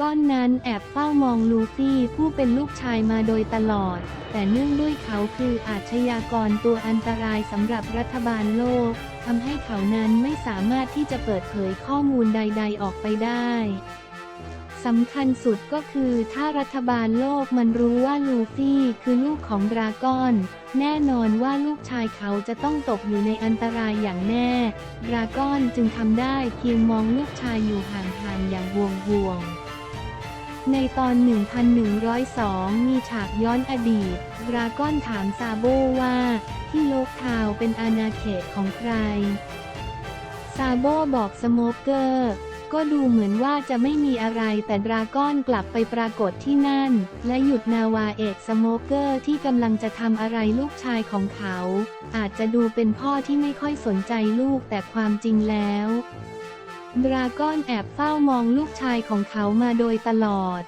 ก้อนนั้นแอบเฝ้ามองลูฟี่ผู้เป็นลูกชายมาโดยตลอด แต่เนื่องด้วยเขาคืออาชญากรตัวอันตรายสำหรับรัฐบาลโลกทำให้เขานั้นไม่สามารถที่จะเปิดเผยข้อมูลใด ๆ ออกไปได้ สำคัญสุดก็คือถ้ารัฐบาลโลกมันรู้ว่าลูฟี่คือลูกของดราก้อน แน่นอนว่าลูกชายเขาจะต้องตกอยู่ในอันตรายอย่างแน่ ดราก้อนจึงทำได้เพียงมองลูกชายอยู่ห่างๆอย่างห่วงๆในตอน 1102 มีฉากย้อนอดีต ดราก้อนถามซาโบว่า ที่โลกทาวเป็นอาณาเขตของใคร ซาโบบอกสโมเกอร์ ก็ดูเหมือนว่าจะไม่มีอะไรแต่ดราก้อนกลับไปปรากฏที่นั่น และหยุดนาวาเอกสโมเกอร์ที่กำลังจะทำอะไรลูกชายของเขา อาจจะดูเป็นพ่อที่ไม่ค่อยสนใจลูกแต่ความจริงแล้ว ดราก้อนแอบเฝ้ามองลูกชายของเขามาโดยตลอด